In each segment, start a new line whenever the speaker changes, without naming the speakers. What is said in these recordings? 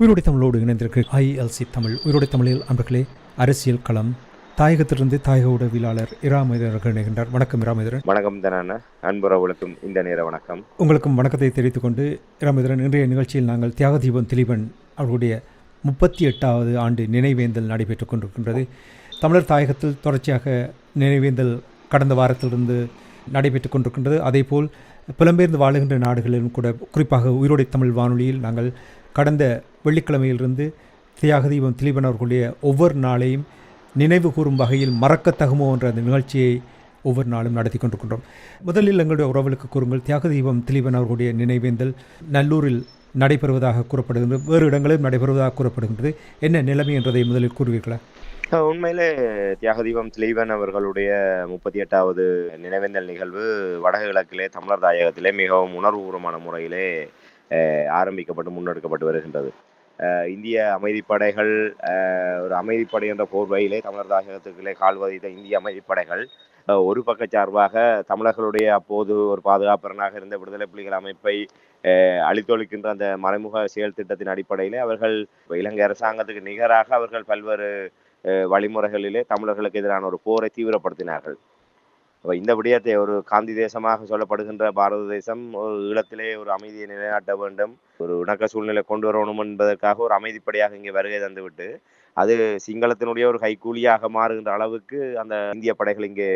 உயிரோடை தமிழோடு இணைந்திருக்கு. ஐஎல்சி தமிழ். உயிரோடை தமிழில் அன்பர்களே அரசியல் களம். தாயகத்திலிருந்து தாயக உடவியலாளர் இராமேதர் அவர்கள் இணைகின்றார். வணக்கம் இராமேதரன்
வணக்கம் தனான அன்புறவுகளுக்கும் இந்த நேர வணக்கம்.
உங்களுக்கும் வணக்கத்தை தெரிவித்துக் கொண்டு இராமேதரன் இன்றைய நிகழ்ச்சியில் நாங்கள் தியாகதீபம் திலீபன் அவர்களுடைய முப்பத்தி எட்டாவது ஆண்டு நினைவேந்தல் நடைபெற்றுக் கொண்டிருக்கின்றது. தமிழர் தாயகத்தில் தொடர்ச்சியாக நினைவேந்தல் கடந்த வாரத்திலிருந்து நடைபெற்றுக் கொண்டிருக்கின்றது. அதேபோல் புலம்பெயர்ந்து வாழுகின்ற நாடுகளிலும் கூட குறிப்பாக உயிரோடை தமிழ் வானொலியில் நாங்கள் கடந்த வெள்ளிக்கிழமையிலிருந்து தியாகதீபம் திலீபன் அவர்களுடைய ஒவ்வொரு நாளையும் நினைவு கூறும் வகையில் மறக்கத்தகுமோ என்ற அந்த நிகழ்ச்சியை ஒவ்வொரு நாளும் நடத்தி கொண்டிருக்கின்றோம். முதலில் எங்களுடைய உறவுகளுக்கு கூறுங்கள். தியாகதீபம் திலீபன் அவர்களுடைய நினைவேந்தல் நல்லூரில் நடைபெறுவதாக கூறப்படுகின்றது. வேறு இடங்களிலும் நடைபெறுவதாக கூறப்படுகின்றது. என்ன நிலைமை என்றதை முதலில் கூறுவீர்களா?
அஹ் உண்மையிலே தியாகதீபம் திலீபன் அவர்களுடைய முப்பத்தி எட்டாவது நினைவேந்தல் நிகழ்வு வடகிழக்கிலே கிழக்கிலே தமிழர் தாயகத்திலே மிகவும் உணர்வுபூர்வமான முறையிலே ஆரம்பிக்கப்பட்டு முன்னெடுக்கப்பட்டு வருகின்றது. அஹ், இந்திய அமைதிப்படைகள் அஹ், ஒரு அமைதிப்படை என்ற போர்வையிலே தமிழர் தாயகத்துக்குள்ளே கால் பதித்த இந்திய அமைதிப்படைகள் ஒரு பக்க சார்பாக தமிழர்களுடைய அப்போது ஒரு பாதுகாப்பரனாக இருந்த விடுதலை புலிகள் அமைப்பை அஹ், அழித்தொழிக்கின்ற அந்த மறைமுக செயல் திட்டத்தின் அடிப்படையிலே அவர்கள் இலங்கை அரசாங்கத்துக்கு நிகராக அவர்கள் பல்வேறு அஹ் வழிமுறைகளிலே தமிழர்களுக்கு எதிரான ஒரு போரை தீவிரப்படுத்தினார்கள். அப்போ இந்த விடயத்தை ஒரு காந்தி தேசமாக சொல்லப்படுகின்ற பாரத தேசம் ஒரு ஈழத்திலே ஒரு அமைதியை நிலைநாட்ட வேண்டும். ஒரு இணக்க சூழ்நிலை கொண்டு வரணும் என்பதற்காக ஒரு அமைதிப்படையாக இங்கே வருகை தந்துவிட்டு அது சிங்களத்தினுடைய ஒரு கைகூலியாக மாறுகின்ற அளவுக்கு அந்த இந்திய படைகள் இங்கே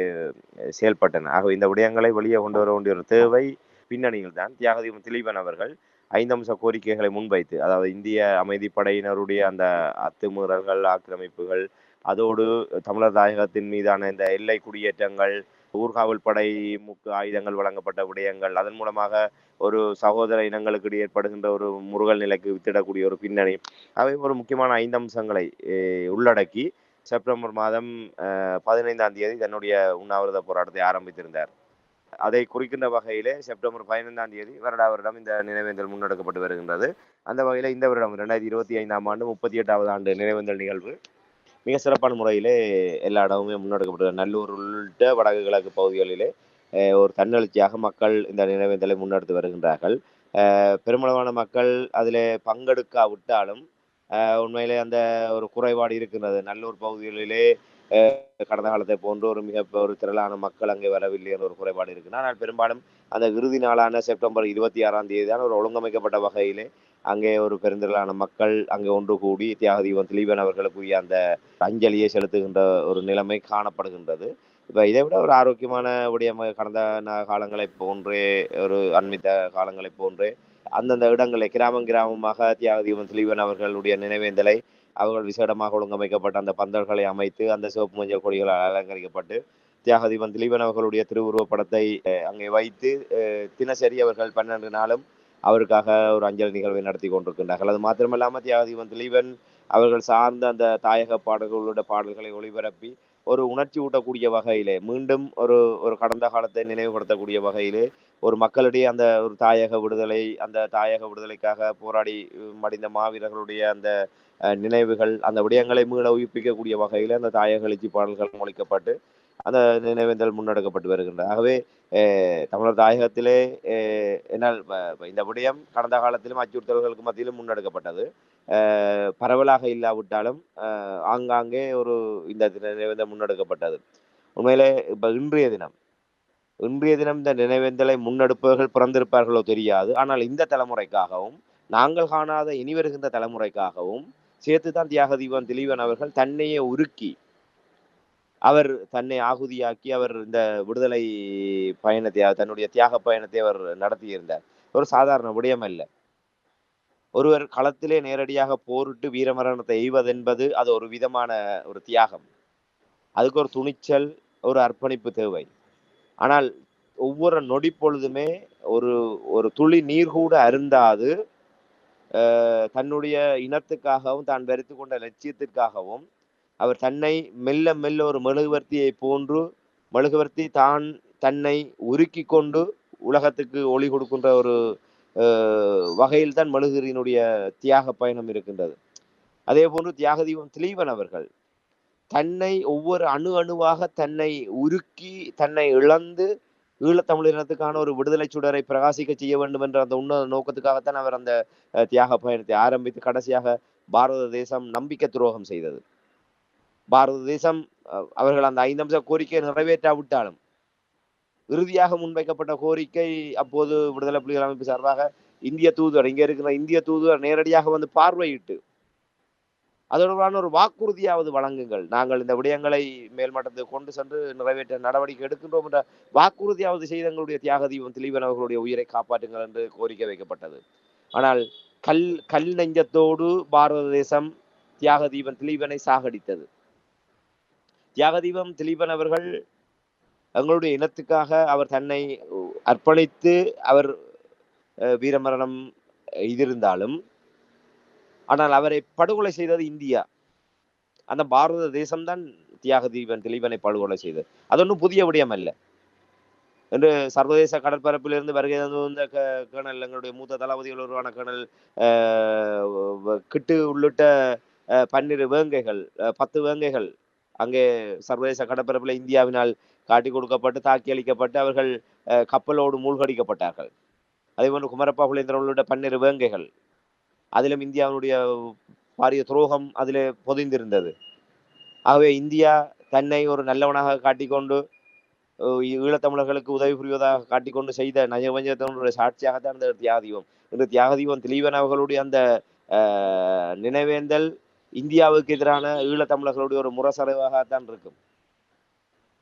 செயல்பட்டன. ஆகவே இந்த விடயங்களை வெளியே கொண்டு வர வேண்டிய ஒரு தேவை பின்னணியில் தான். தியாகதீபம் திலீபன் அவர்கள் ஐந்து அம்ச கோரிக்கைகளை முன்வைத்து அதாவது இந்திய அமைதிப்படையினருடைய அந்த அத்துமீறல்கள் ஆக்கிரமிப்புகள் அதோடு தமிழர் தாயகத்தின் மீதான இந்த எல்லை குடியேற்றங்கள் ஊர்காவல் படை முக்கு ஆயுதங்கள் வழங்கப்பட்ட விடயங்கள் அதன் மூலமாக ஒரு சகோதர இனங்களுக்கு ஏற்படுகின்ற ஒரு முருகல் நிலைக்கு வித்திடக்கூடிய ஒரு பின்னணி. அவை ஒரு முக்கியமான ஐந்து அம்சங்களை உள்ளடக்கி செப்டம்பர் மாதம் அஹ், பதினைந்தாம் தேதி தன்னுடைய உண்ணாவிரத போராட்டத்தை ஆரம்பித்திருந்தார். அதை குறிக்கின்ற வகையிலே செப்டம்பர் பதினைந்தாம் தேதி வருடா வருடம் இந்த நினைவேந்தல் முன்னெடுக்கப்பட்டு வருகின்றது. அந்த வகையில் இந்த வருடம் ரெண்டாயிரத்தி இருபத்தி ஐந்தாம் ஆண்டு முப்பத்தி எட்டாவது ஆண்டு நினைவேந்தல் நிகழ்வு. மிக சிறப்பான முறையிலே எல்லா இடமுமே முன்னெடுக்கப்பட்டு நல்லூர் உள்ளிட்ட வடக்கு கிழக்கு பகுதிகளிலே ஒரு தன்னெழுச்சியாக மக்கள் இந்த நினைவேந்தலை முன்னெடுத்து வருகின்றார்கள். பெருமளவான மக்கள் அதில் பங்கெடுக்காவிட்டாலும் உண்மையிலே அந்த ஒரு குறைபாடு இருக்கின்றது. நல்லூர் பகுதிகளிலே கடந்த காலத்தை போன்று ஒரு மிக ஒரு திரளான மக்கள் அங்கே வரவில்லை என்ற ஒரு குறைபாடு இருக்குது ஆனால் பெரும்பாலும் அந்த இறுதி நாளான செப்டம்பர் இருபத்தி ஆறாம் தேதி தான் ஒரு ஒழுங்கமைக்கப்பட்ட வகையிலே அங்கே ஒரு பெருந்திரளான மக்கள் அங்கே ஒன்று கூடி தியாகதீபம் திலீபன் அவர்களுக்குரிய அந்த அஞ்சலியை செலுத்துகின்ற ஒரு நிலைமை காணப்படுகின்றது. இப்போ இதை விட ஒரு ஆரோக்கியமான உடைய கடந்த ந- காலங்களைப் போன்றே ஒரு அண்மித்த காலங்களைப் போன்றே அந்தந்த இடங்களை கிராமம் கிராமமாக தியாகதீபம் திலீபன் அவர்களுடைய நினைவேந்தலை அவர்கள் விசேடமாக ஒழுங்கமைக்கப்பட்ட அந்த பந்தல்களை அமைத்து அந்த சிவப்பு மஞ்சள் கொடிகளால் அலங்கரிக்கப்பட்டு தியாகதீபம் திலீபன் அவர்களுடைய திருவுருவப் படத்தை அங்கே வைத்து அஹ், தினசரி அவர்கள் பன்னெண்டு நாளும் அவருக்காக ஒரு அஞ்சலி நிகழ்வை நடத்தி கொண்டிருக்கின்றார்கள். அது மாத்திரமல்லாமல் தியாகதீபன் திலீபன் அவர்கள் சார்ந்த அந்த தாயக பாடல்களோட பாடல்களை ஒளிபரப்பி ஒரு உணர்ச்சி ஊட்டக்கூடிய வகையிலே மீண்டும் ஒரு ஒரு கடந்த காலத்தை நினைவுபடுத்தக்கூடிய வகையிலே ஒரு மக்களிடையே அந்த ஒரு தாயக விடுதலை அந்த தாயக விடுதலைக்காக போராடி மடிந்த மாவீரர்களுடைய அந்த அஹ், நினைவுகள் அந்த விடயங்களை மீள உயிர்ப்பிக்கக்கூடிய வகையில் அந்த தாயக எழுச்சி பாடல்கள் மொழிக்கப்பட்டு அந்த நினைவேந்தல் முன்னெடுக்கப்பட்டு வருகின்றன ஆகவே அஹ், தமிழர் தாயகத்திலே என்னால் இந்த விடயம் கடந்த காலத்திலும் அச்சுறுத்தல்களுக்கு மத்தியிலும் முன்னெடுக்கப்பட்டது. பரவலாக இல்லாவிட்டாலும் ஆங்காங்கே ஒரு இந்த நினைவேந்தல் முன்னெடுக்கப்பட்டது. உண்மையிலே இப்ப இன்றைய தினம் இன்றைய தினம் இந்த நினைவேந்தலை முன்னெடுப்பவர்கள் பிறந்திருப்பார்களோ தெரியாது. ஆனால் இந்த தலைமுறைக்காகவும் நாங்கள் காணாத இனி வருகின்ற தலைமுறைக்காகவும் சேர்த்துதான் தியாகதீபன் திலீவன் அவர்கள் தன்னையே உருக்கி அவர் தன்னை ஆகுதியாக்கி அவர் இந்த விடுதலை பயணத்தை தன்னுடைய தியாக பயணத்தை அவர் நடத்தியிருந்தார். ஒரு சாதாரண விடயம் அல்ல. ஒருவர் களத்திலே நேரடியாக போரிட்டு வீரமரணத்தை எய்வதென்பது அது ஒரு விதமான ஒரு தியாகம். அதுக்கு ஒரு துணிச்சல் ஒரு அர்ப்பணிப்பு தேவை. ஆனால் ஒவ்வொரு நொடி பொழுதுமே ஒரு ஒரு துளி நீர் கூட அருந்தாது தன்னுடைய இனத்துக்காகவும் தான் வெறுத்து கொண்ட லட்சியத்திற்காகவும் அவர் தன்னை மெல்ல மெல்ல ஒரு மெழுகுவர்த்தியை போன்று மெழுகுவர்த்தி தான் தன்னை உருக்கி கொண்டு உலகத்துக்கு ஒளி கொடுக்கின்ற ஒரு வகையில் தான் மெழுகுரியினுடைய தியாக பயணம் இருக்கின்றது. அதே போன்று தியாக தீபம் திலீவன் அவர்கள் தன்னை ஒவ்வொரு அணு அணுவாக தன்னை உருக்கி தன்னை இழந்து ஈழத்தமிழினத்துக்கான ஒரு விடுதலை சுடரை பிரகாசிக்க செய்ய வேண்டும் என்ற அந்த உன்னத நோக்கத்துக்காகத்தான் அவர் அந்த தியாக பயணத்தை ஆரம்பித்து கடைசியாக பாரத தேசம் நம்பிக்கை துரோகம் செய்தது. பாரத தேசம் அஹ், அவர்கள் அந்த ஐந்து அம்ச கோரிக்கையை நிறைவேற்றாவிட்டாலும் இறுதியாக முன்வைக்கப்பட்ட கோரிக்கை அப்போது விடுதலை புலிகள் அமைப்பு சார்பாக இந்திய தூதுவர் இங்க இருக்கிற இந்திய தூதுவர் நேரடியாக வந்து பார்வையிட்டு அதோடான ஒரு வாக்குறுதியாவது வழங்குங்கள். நாங்கள் இந்த விடயங்களை மேல்மட்டத்துக்கு கொண்டு சென்று நிறைவேற்ற நடவடிக்கை எடுக்கின்றோம் என்ற வாக்குறுதியாவது செய்த எங்களுடைய தியாக தீபம் திலீபன் அவர்களுடைய உயிரை காப்பாற்றுங்கள் என்று கோரிக்கை வைக்கப்பட்டது. ஆனால் கல் கல் நெஞ்சத்தோடு பாரத தேசம் தியாக தீபன் திலீபனை சாகடித்தது. தியாகதீபம் திலீபன் அவர்கள் எங்களுடைய இனத்துக்காக அவர் தன்னை அர்ப்பணித்து அவர் வீரமரணம் இருந்தாலும் ஆனால் அவரை படுகொலை செய்தது இந்தியா. அந்த பாரத தேசம்தான் தியாகதீபன் திலீபனை படுகொலை செய்தது. அது ஒன்றும் புதிய விடயம் அல்ல. என்று சர்வதேச கடற்பரப்பிலிருந்து வருகை தந்து வந்த க- கேர்னல் எங்களுடைய மூத்த தளபதிகள் உருவான கேணல் அஹ், கிட்டு உள்ளிட்ட அஹ், பன்னிரு வேங்கைகள் அஹ், பத்து வேங்கைகள் அங்கே சர்வதேச கடற்பரப்பில் இந்தியாவினால் காட்டி கொடுக்கப்பட்டு தாக்கி அளிக்கப்பட்டு அவர்கள் அஹ், கப்பலோடு மூழ்கடிக்கப்பட்டார்கள். அதேபோன்று குமரப்பா குலேந்திரவர்களுடைய பன்னிரு வேங்கைகள். அதிலும் இந்தியாவினுடைய பாரிய துரோகம் அதிலே பொதிந்திருந்தது. ஆகவே இந்தியா தன்னை ஒரு நல்லவனாக காட்டிக்கொண்டு ஈழத்தமிழர்களுக்கு உதவி புரிவதாக காட்டிக்கொண்டு செய்த நயவஞ்சத்தினுடைய சாட்சியாகத்தான் இந்த தியாகதீபம் இந்த தியாகதீபம் திலீபன் அவர்களுடைய அந்த அஹ், நினைவேந்தல் இந்தியாவுக்கு எதிரான ஈழத்தமிழர்களுடைய ஒரு முரசறைவாகத்தான் இருக்கும்.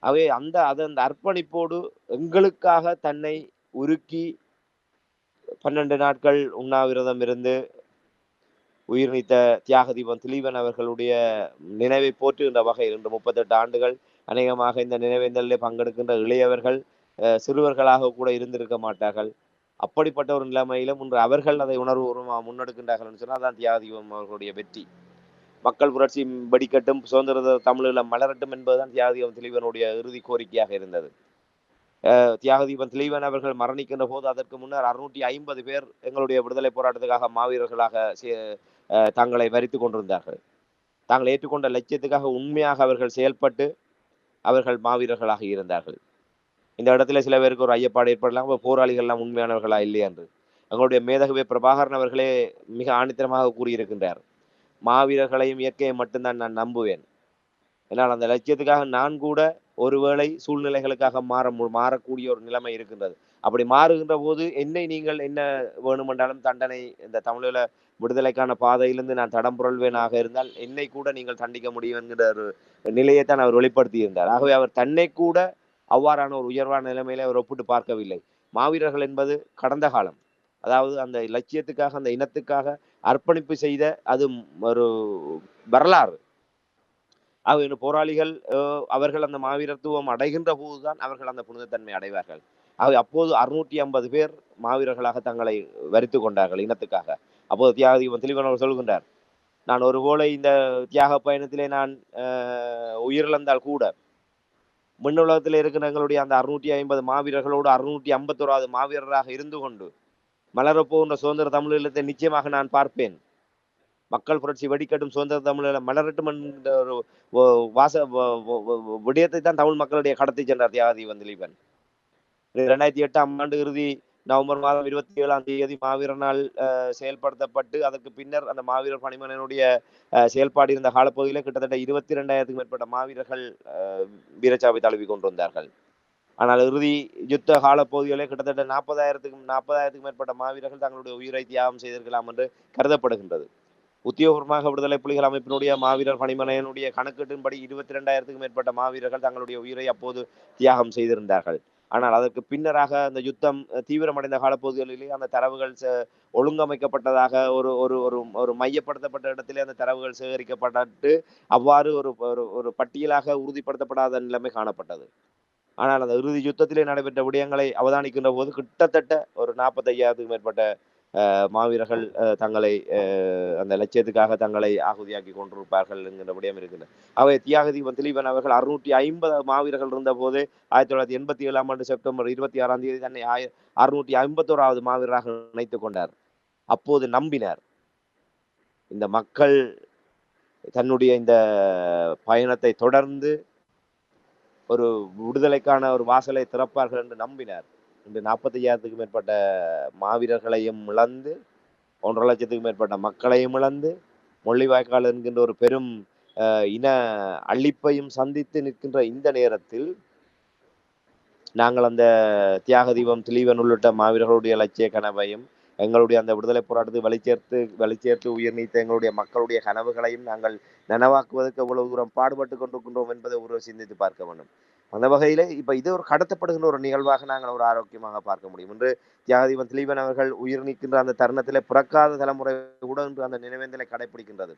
ஆகவே அந்த அது அந்த அர்ப்பணிப்போடு எங்களுக்காக தன்னை உருக்கி பன்னெண்டு நாட்கள் உண்ணாவிரதம் இருந்து உயிர் நீத்த தியாக தீபம் திலீபன் அவர்களுடைய நினைவை போற்றுகின்ற வகையில் இன்று முப்பத்தெட்டு ஆண்டுகள் அநேகமாக இந்த நினைவேந்தலில் பங்கெடுக்கின்ற இளையவர்கள் அஹ், சிறுவர்களாக கூட இருந்திருக்க மாட்டார்கள். அப்படிப்பட்ட ஒரு நிலைமையிலும் இன்று அவர்கள் அதை உணர்வுபூர்வமாக முன்னெடுக்கின்றார்கள் சொன்னால் தான் தியாக தீபம் அவர்களுடைய வெற்றி. மக்கள் புரட்சி வெடிக்கட்டும் சுதந்திர தமிழில் மலரட்டும் என்பதுதான் தியாகதீபம் திலீபனுடைய இறுதி கோரிக்கையாக இருந்தது. தியாகதீபம் தெளிவன் திலீபன் அவர்கள் மரணிக்கின்ற போது அதற்கு முன்னர் அறுநூற்றி ஐம்பது பேர் எங்களுடைய விடுதலை போராட்டத்துக்காக மாவீரர்களாக தங்களை வரித்து கொண்டிருந்தார்கள். தாங்கள் ஏற்றுக்கொண்ட லட்சியத்துக்காக உண்மையாக அவர்கள் செயல்பட்டு அவர்கள் மாவீரர்களாக இருந்தார்கள். இந்த இடத்துல சில பேருக்கு ஒரு ஐயப்பாடு ஏற்படலாம். போராளிகள்லாம் உண்மையானவர்களா இல்லையா என்று. எங்களுடைய மேதகவே பிரபாகரன் அவர்களே மிக ஆணித்தரமாக கூறியிருக்கின்றார். மாவீரர்களையும் இயற்கையை மட்டும்தான் நான் நம்புவேன். என்னால் அந்த லட்சியத்துக்காக நான் கூட ஒருவேளை சூழ்நிலைகளுக்காக மாற மு- மாறக்கூடிய ஒரு நிலைமை இருக்கின்றது. அப்படி மாறுகின்ற போது என்னை நீங்கள் என்ன வேணுமென்றாலும் தண்டனை இந்த தமிழீழ விடுதலைக்கான பாதையிலிருந்து நான் தடம் புரள்வேனாக இருந்தால் என்னை கூட நீங்கள் தண்டிக்க முடியும் என்கிற ஒரு நிலையைத்தான் அவர் வெளிப்படுத்தி இருந்தார் ஆகவே அவர் தன்னை கூட அவ்வாறான ஒரு உயர்வான நிலைமையில அவர் ஒப்பிட்டு பார்க்கவில்லை. மாவீரர்கள் என்பது கடந்த காலம். அதாவது அந்த லட்சியத்துக்காக அந்த இனத்துக்காக அர்ப்பணிப்பு செய்த அது ஒரு வரலாறு. அவங்க போராளிகள் அவர்கள் அந்த மாவீரத்துவம் அடைகின்ற போதுதான் அவர்கள் அந்த புனிதத்தன்மை அடைவார்கள். அவை அப்போது அறுநூற்றி ஐம்பது பேர் மாவீரர்களாக தங்களை வரித்து கொண்டார்கள் இனத்துக்காக. அப்போது தியாகதீபம் தெளிவன் அவர் சொல்கின்றார் நான் ஒருவேளை இந்த தியாக பயணத்திலே நான் அஹ், உயிரிழந்தால் கூட மின்னுலகத்தில் இருக்கிற எங்களுடைய அந்த அறுநூற்றி ஐம்பது மாவீரர்களோடு அறுநூற்றி ஐம்பத்தோராவது மாவீரராக இருந்து கொண்டு மலரப்போகின்ற சுதந்திர தமிழீழத்தை நிச்சயமாக நான் பார்ப்பேன். மக்கள் புரட்சி வெடிக்கட்டும் சுதந்திர தமிழீழம் மலரட்டும் என்ற ஒரு வாச விடயத்தை தான் தமிழ் மக்களுடைய கடத்தி சென்றார் தியாகதி திலீபன் இரண்டாயிரத்தி எட்டாம் ஆண்டு இறுதி நவம்பர் மாதம் இருபத்தி ஏழாம் தேதி மாவீரனால் அஹ், செயல்படுத்தப்பட்டு அதற்கு பின்னர் அந்த மாவீரர் பணிமனனுடைய செயல்பாடு இருந்த காலப்பகுதியில் கிட்டத்தட்ட இருபத்தி ரெண்டாயிரத்துக்கும் மேற்பட்ட மாவீரர்கள் வீரச்சாவை தழுவி கொண்டு வந்தார்கள் ஆனால் இறுதி யுத்த கால பகுதிகளே கிட்டத்தட்ட நாற்பதாயிரத்துக்கும் நாற்பதாயிரத்துக்கும் மேற்பட்ட மாவீரர்கள் தங்களுடைய உயிரை தியாகம் செய்திருக்கலாம் என்று கருதப்படுகின்றது. உத்தியோகபூர்வமாக விடுதலை புலிகள் அமைப்பினுடைய மாவீரர் பணிமனையினுடைய கணக்கீட்டின்படி இருபத்தி ரெண்டாயிரத்துக்கும் மேற்பட்ட மாவீரர்கள் தங்களுடைய உயிரை அப்போது தியாகம் செய்திருந்தார்கள். ஆனால் அதற்கு பின்னராக அந்த யுத்தம் தீவிரமடைந்த காலப்பகுதிகளிலே அந்த தரவுகள் ஒழுங்கமைக்கப்பட்டதாக ஒரு ஒரு ஒரு ஒரு மையப்படுத்தப்பட்ட இடத்திலே அந்த தரவுகள் சேகரிக்கப்பட்டு அவ்வாறு ஒரு ஒரு ஒரு பட்டியலாக உறுதிப்படுத்தப்படாத நிலைமை காணப்பட்டது. ஆனால் அந்த இறுதி யுத்தத்திலே நடைபெற்ற விடயங்களை அவதானிக்கின்ற போது கிட்டத்தட்ட ஒரு நாற்பத்தையாயிரத்துக்கும் மேற்பட்ட அஹ், மாவீரர்கள் அஹ், தங்களை அஹ், அந்த லட்சியத்துக்காக தங்களை ஆகுதியாக்கி கொண்டிருப்பார்கள் என்கின்ற விடயம் இருக்கின்றன அவை தியாக தீபம் திலீபன் அவர்கள் அறுநூற்றி ஐம்பது மாவீரர்கள் இருந்தபோது ஆயிரத்தி தொள்ளாயிரத்தி எண்பத்தி ஏழாம் ஆண்டு செப்டம்பர் இருபத்தி ஆறாம் தேதி தன்னை ஆய அறுநூற்றி ஐம்பத்தோராவது மாவீரராக நினைத்து கொண்டார். அப்போது நம்பினார். இந்த மக்கள் தன்னுடைய இந்த பயணத்தை தொடர்ந்து ஒரு விடுதலைக்கான ஒரு வாசலை திறப்பார்கள் என்று நம்பினார். இன்று நாற்பத்தையாயிரத்துக்கும் மேற்பட்ட மாவீரர்களையும் இழந்து ஒன்றரை லட்சத்துக்கும் மேற்பட்ட மக்களையும் இழந்து முள்ளிவாய்க்கால் என்கின்ற ஒரு பெரும் அஹ், இன அழிப்பையும் சந்தித்து நிற்கின்ற இந்த நேரத்தில் நாங்கள் அந்த தியாக தீபம் திலீவன் உள்ளிட்ட மாவீரர்களுடைய லட்சிய கனவையும் எங்களுடைய அந்த விடுதலை போராட்டத்தை வலிச்சேர்த்து வலிச்சேர்த்து உயிர் நீத்த எங்களுடைய மக்களுடைய கனவுகளையும் நாங்கள் நனவாக்குவதற்கு எவ்வளவு தூரம் பாடுபட்டு கொண்டிருக்கின்றோம் என்பதை ஒரு சிந்தித்து பார்க்க வேண்டும். அந்த வகையிலே இப்ப இது ஒரு கடத்தப்படுகின்ற ஒரு நிகழ்வாக நாங்கள் ஒரு ஆரோக்கியமாக பார்க்க முடியும். இன்று தியாகதீபன் திலீபன் அவர்கள் உயிர் நீக்கின்ற அந்த தருணத்திலே பிறக்காத தலைமுறை கூட இன்று அந்த நினைவேந்தலை கடைபிடிக்கின்றது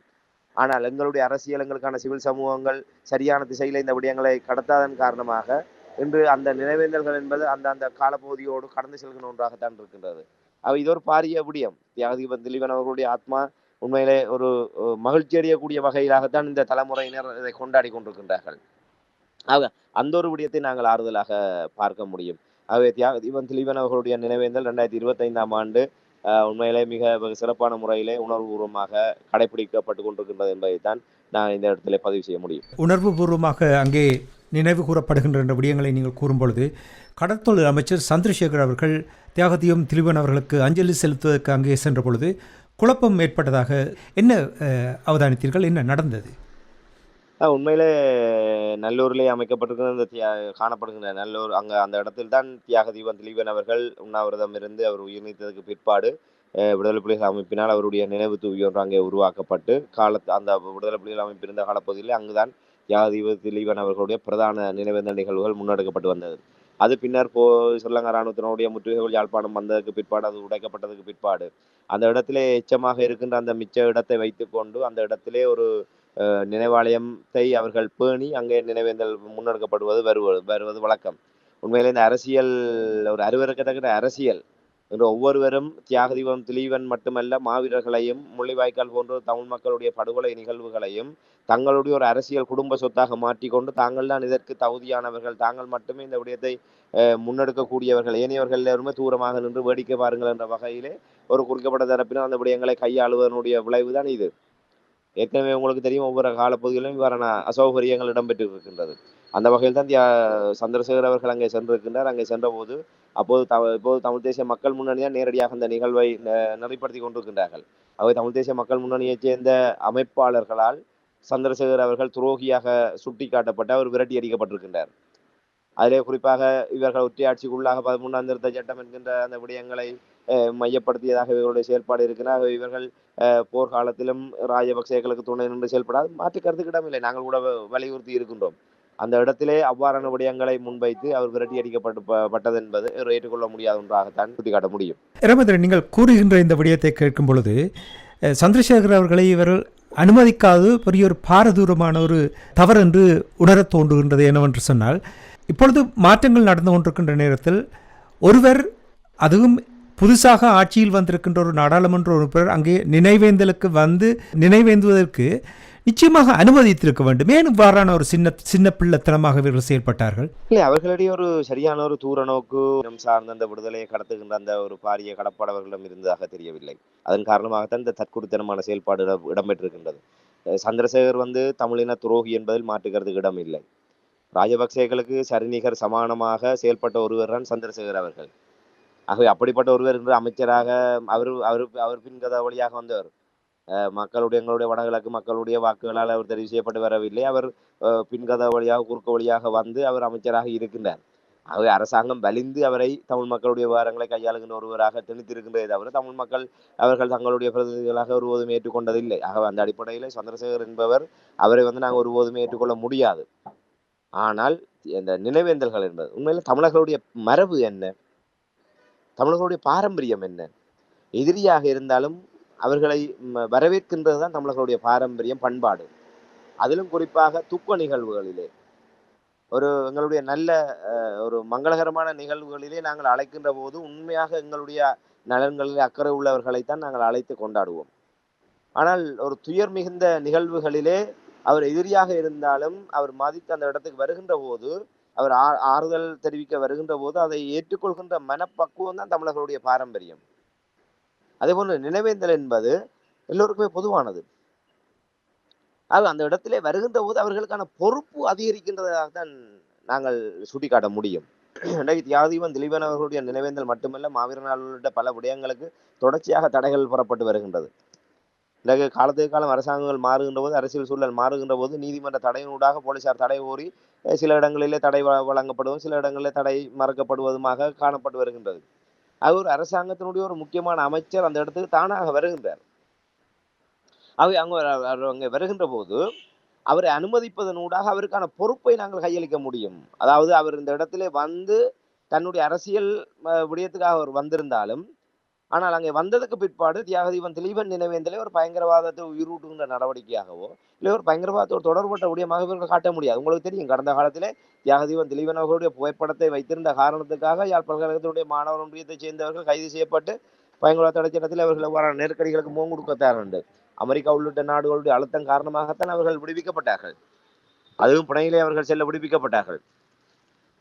ஆனால் எங்களுடைய அரசியல் எங்களுக்கான சிவில் சமூகங்கள் சரியான திசையில் இந்த விடயங்களை கடத்தாதன் காரணமாக இன்று அந்த நினைவேந்தல்கள் என்பது அந்த அந்த காலப்பகுதியோடு கடந்து செல்கின்ற ஒன்றாகத்தான் இருக்கின்றது. அவ இது ஒரு பாரிய விடியம். தியாகதீபன் திலீபன் அவர்களுடைய ஆத்மா உண்மையிலே ஒரு மகிழ்ச்சி அடையக்கூடிய வகையிலாகத்தான் இந்த தலைமுறையினர் இதை கொண்டாடி கொண்டிருக்கின்றார்கள். ஆக அந்த ஒரு விடயத்தை நாங்கள் ஆறுதலாக பார்க்க முடியும். ஆகவே தியாகதீபன் திலீபன் அவர்களுடைய நினைவேந்தல் ரெண்டாயிரத்தி இருபத்தைந்தாம் ஆண்டு அஹ், உண்மையிலே மிக சிறப்பான முறையிலே உணர்வுபூர்வமாக கடைபிடிக்கப்பட்டு கொண்டிருக்கின்றது என்பதைத்தான் நான் இந்த இடத்திலே பதிவு செய்ய முடியும்.
உணர்வுபூர்வமாக அங்கே நினைவு கூறப்படுகின்ற விடயங்களை நீங்கள் கூறும்பொழுது கடற்தொழில் அமைச்சர் சந்திரசேகர் அவர்கள் தியாகதீபம் திலீபன் அவர்களுக்கு அஞ்சலி செலுத்துவதற்கு அங்கே சென்ற பொழுது குழப்பம் ஏற்பட்டதாக என்ன அவதானித்தீர்கள்? என்ன நடந்தது?
அஹ் உண்மையிலே நல்லூரிலே அமைக்கப்பட்டிருக்கிற இந்த தியா காணப்படுகின்ற நல்லூர் அங்க அந்த இடத்தில் தான் தியாக தீபன் திலீபன் அவர்கள் உண்ணாவிரதம் இருந்து அவர் உயிர் நீத்ததுக்கு பிற்பாடு விடுதலை புலிகள் அமைப்பினால் அவருடைய நினைவு தூவி ஒன்று அங்கே உருவாக்கப்பட்டு காலத்து அந்த விடுதலை புலிகள் அமைப்பு இருந்த காலப்பகுதியில் அங்குதான் தியாக தீப திலீபன் அவர்களுடைய பிரதான நினைவேந்த நிகழ்வுகள் முன்னெடுக்கப்பட்டு வந்தது. அது பின்னர் போ ஸ்ரீலங்கா இராணுவத்தினுடைய முற்றுகைகள் யாழ்ப்பாணம் வந்ததுக்கு பிற்பாடு அது உடைக்கப்பட்டதுக்கு பிற்பாடு. அந்த இடத்திலே எச்சமாக இருக்கின்ற அந்த மிச்ச இடத்தை வைத்துக்கொண்டு அந்த இடத்திலே ஒரு அஹ், நினைவாலயத்தை அவர்கள் பேணி அங்கே நினைவேந்தல் முன்னெடுக்கப்படுவது வருவது வருவது வழக்கம். உண்மையிலே இந்த அரசியல் ஒரு அருவருக்கத்தக்க அரசியல் இன்று ஒவ்வொருவரும் தியாகதீபம் திலீவன் மட்டுமல்ல மாவீரர்களையும் முள்ளிவாய்க்கால் போன்ற தமிழ் மக்களுடைய படுகொலை நிகழ்வுகளையும் தங்களுடைய ஒரு அரசியல் குடும்ப சொத்தாக மாற்றிக்கொண்டு தாங்கள் தான் இதற்கு தகுதியானவர்கள். தாங்கள் மட்டுமே இந்த விடயத்தை அஹ், முன்னெடுக்கக்கூடியவர்கள். ஏனையவர்கள் எல்லாருமே தூரமாக நின்று வேடிக்கை பாருங்கள் என்ற வகையிலே ஒரு குறிக்கப்பட்ட தரப்பினர் அந்த விடயங்களை கையாளுவதனுடைய விளைவுதான் இது. ஏற்கனவே உங்களுக்கு தெரியும் ஒவ்வொரு காலப்பகுதியிலும் இவ்வாறான அசௌகரியங்கள் இடம்பெற்று இருக்கின்றது அந்த வகையில் தான் தியா சந்திரசேகர் அவர்கள் அங்கே சென்றிருக்கின்றார். அங்கே சென்றபோது அப்போது த இப்போது தமிழ் தேசிய மக்கள் முன்னணி தான் நேரடியாக அந்த நிகழ்வை நெறிப்படுத்தி கொண்டிருக்கின்றார்கள். அவை தமிழ் தேசிய மக்கள் முன்னணியைச் சேர்ந்த அமைப்பாளர்களால் சந்திரசேகர் அவர்கள் துரோகியாக சுட்டிக்காட்டப்பட்டு அவர் விரட்டி அடிக்கப்பட்டிருக்கின்றார். அதிலே குறிப்பாக இவர்கள் ஒற்றையாட்சிக்குள்ளாக பதிமூன்றாம் திருத்த சட்டம் என்கின்ற அந்த விடயங்களை அஹ், மையப்படுத்தியதாக இவர்களுடைய செயல்பாடு இருக்கிறார் இவர்கள் அஹ், போர்க்காலத்திலும் ராஜபக்சேக்களுக்கு துணை நின்று செயல்படாது. மாற்று கருத்துக்கிடமில்லை நாங்கள் கூட வலியுறுத்தி இருக்கின்றோம். அந்த இடத்திலே அவ்வாறான விடயங்களை முன்வைத்து அவர் விரட்டி அடிக்கப்பட்டு என்பது ஏற்றுக்கொள்ள முடியாத ஒன்றாகத்தான் சுட்டிக்காட்ட முடியும்.
ரமேந்திரன் நீங்கள் கூறுகின்ற இந்த விடயத்தை கேட்கும் பொழுது சந்திரசேகர் அவர்களை இவர்கள் அனுமதிக்காது பெரிய ஒரு பாரதூரமான ஒரு தவறு என்று உணரத் தோன்றுகின்றது என்னவென்று சொன்னால் இப்பொழுது மாற்றங்கள் நடந்து கொண்டிருக்கின்ற நேரத்தில் ஒருவர் அதுவும் புதுசாக ஆட்சியில் வந்திருக்கின்ற ஒரு நாடாளுமன்ற உறுப்பினர் அங்கே நினைவேந்தலுக்கு வந்து நினைவேந்துவதற்கு நிச்சயமாக அனுமதித்திருக்க வேண்டும். ஏன் இவ்வாறான ஒரு சின்ன சின்ன பிள்ளைத்தனமாக இவர்கள் செயல்பட்டார்கள்?
இல்லை அவர்களிடையே ஒரு சரியான ஒரு தூர நோக்கு சார்ந்த அந்த விடுதலையை கடத்துகின்ற அந்த ஒரு பாரிய கடப்பாடவர்களிடம் இருந்ததாக தெரியவில்லை. அதன் காரணமாகத்தான் இந்த தற்குறித்தனமான செயல்பாடு இடம் இடம்பெற்றிருக்கின்றது. சந்திரசேகர் வந்து தமிழின துரோகி என்பதில் மாற்றுக்கிறதுக்கு இடம் இல்லை ராஜபக்சேகளுக்கு சரிநிகர் சமானமாக செயல்பட்ட ஒருவர் தான் சந்திரசேகர் அவர்கள். ஆகவே அப்படிப்பட்ட ஒருவர் என்று அமைச்சராக அவர் அவர் அவர் பின்கத வழியாக வந்தவர். மக்களுடைய எங்களுடைய வடகிழக்கு மக்களுடைய வாக்குகளால் அவர் தெரிவு செய்யப்பட்டு வரவில்லை. அவர் பின்கத வழியாக குறுக்க வழியாக வந்து அவர் அமைச்சராக இருக்கின்றார். ஆகவே அரசாங்கம் வலிந்து அவரை தமிழ் மக்களுடைய விவகாரங்களை கையாளுகின்ற ஒருவராக திணித்திருக்கின்றதை தவிர தமிழ் மக்கள் அவர்கள் தங்களுடைய பிரதிநிதிகளாக ஒருபோதும் ஏற்றுக்கொண்டதில்லை. ஆகவே அந்த அடிப்படையில் சந்திரசேகர் என்பவர் அவரை வந்து நாங்கள் ஒருபோதும் ஏற்றுக்கொள்ள முடியாது. ஆனால் இந்த நினைவேந்தல்கள் என்பது உண்மையில தமிழர்களுடைய மரபு என்ன? தமிழர்களுடைய பாரம்பரியம் என்ன? எதிரியாக இருந்தாலும் அவர்களை வரவேற்கின்றது தான் தமிழர்களுடைய பாரம்பரியம் பண்பாடு. அதிலும் குறிப்பாக துக்க நிகழ்வுகளிலே. ஒரு எங்களுடைய நல்ல அஹ், ஒரு மங்களகரமான நிகழ்வுகளிலே நாங்கள் அழைக்கின்ற போது உண்மையாக எங்களுடைய நலன்களில் அக்கறை உள்ளவர்களைத்தான் நாங்கள் அழைத்து கொண்டாடுவோம். ஆனால் ஒரு துயர் மிகுந்த நிகழ்வுகளிலே அவர் எதிரியாக இருந்தாலும் அவர் மதித்து அந்த இடத்துக்கு வருகின்ற போது அவர் ஆ- ஆறுதல் தெரிவிக்க வருகின்ற போது அதை ஏற்றுக்கொள்கின்ற மனப்பக்குவம் தான் தமிழர்களுடைய பாரம்பரியம். அதே போன்று நினைவேந்தல் என்பது எல்லோருக்குமே பொதுவானது. ஆக அந்த இடத்திலே வருகின்ற போது அவர்களுக்கான பொறுப்பு அதிகரிக்கின்றதாக தான் நாங்கள் சுட்டிக்காட்ட முடியும். இன்றைக்கு தியாகதீபம் திலீபன் அவர்களுடைய நினைவேந்தல் மட்டுமல்ல மாவீர நாள் உள்ளிட்ட பல விடயங்களுக்கு தொடர்ச்சியாக தடைகள் புறப்பட்டு வருகின்றது. இன்றைக்கு காலத்துக்கு காலம் அரசாங்கங்கள் மாறுகின்ற போது அரசியல் சூழல் மாறுகின்ற போது நீதிமன்ற தடையினூடாக போலீசார் தடை கோரி சில இடங்களிலே தடை வழங்கப்படுவதும் சில இடங்களிலே தடை மறக்கப்படுவதுமாக காணப்பட்டு வருகின்றது. அது ஒரு அரசாங்கத்தினுடைய ஒரு முக்கியமான அமைச்சர் அந்த இடத்துக்கு தானாக வருகின்றார். அவை அவங்க அவர் அங்கே வருகின்ற போது அவரை அனுமதிப்பதனூடாக அவருக்கான பொறுப்பை நாங்கள் கையளிக்க முடியும். அதாவது அவர் இந்த இடத்திலே வந்து தன்னுடைய அரசியல் விடயத்துக்காக அவர் வந்திருந்தாலும் ஆனால் அங்கே வந்ததுக்கு பிற்பாடு தியாகதீபன் திலீபன் நினைவேந்தலே ஒரு பயங்கரவாதத்தை உயிரூட்டுகின்ற நடவடிக்கையாகவோ இல்லை ஒரு பயங்கரவாதத்தோடு தொடர்பட்ட விடயமாக இவர்கள் காட்ட முடியாது. உங்களுக்கு தெரியும் கடந்த காலத்திலே தியாகதீபன் திலீபன் அவர்களுடைய புகைப்படத்தை வைத்திருந்த காரணத்துக்காக யாழ் பல்கலைக்கழகத்தினுடைய மாணவர் ஒன்றியத்தைச் சேர்ந்தவர்கள் கைது செய்யப்பட்டு பயங்கரவாத தடை சட்டத்தில் அவர்கள் எவ்வாறான நெருக்கடிகளுக்கு முகம் கொடுக்கத்தாருண்டு. அமெரிக்கா உள்ளிட்ட நாடுகளுடைய அழுத்தம் காரணமாகத்தான் அவர்கள் விடுவிக்கப்பட்டார்கள். அதுவும் புனையிலே அவர்கள் செல்ல விடுவிக்கப்பட்டார்கள்.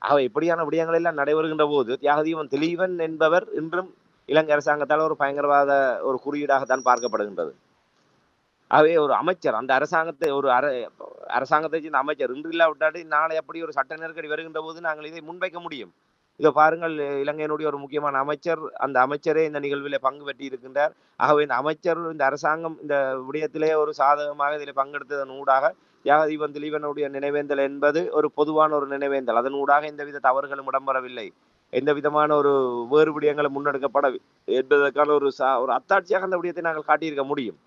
ஆக இப்படியான விடயங்கள் எல்லாம் நடைபெறுகின்ற போது தியாகதீபன் திலீவன் என்பவர் இன்றும் இலங்கை அரசாங்கத்தால் ஒரு பயங்கரவாத ஒரு குறியீடாகத்தான் பார்க்கப்படுகின்றது. ஆகவே ஒரு அமைச்சர் அந்த அரசாங்கத்தை ஒரு அர அரசாங்கத்தை சேர்ந்த அமைச்சர் இன்று இல்லாவிட்டாடி நாளை அப்படி ஒரு சட்ட நெருக்கடி வருகின்ற போது நாங்கள் இதை முன்வைக்க முடியும். இதை பாருங்கள் இலங்கையினுடைய ஒரு முக்கியமான அமைச்சர் அந்த அமைச்சரே இந்த நிகழ்வில் பங்கு பெற்றி இருக்கின்றார். ஆகவே இந்த அமைச்சர் இந்த அரசாங்கம் இந்த விடயத்திலே ஒரு சாதகமாக இதில் பங்கெடுத்ததன் ஊடாக தியாகதீபன் திலீபனுடைய நினைவேந்தல் என்பது ஒரு பொதுவான ஒரு நினைவேந்தல். அதன் ஊடாக எந்தவித தவறுகளும் இடம்பெறவில்லை. எந்த விதமான ஒரு வேறுபடியங்களை முன்னெடுக்கப்பட என்பதற்கான ஒரு சா ஒரு அத்தாட்சியாக அந்த விடயத்தை நாங்கள் காட்டியிருக்க முடியும்.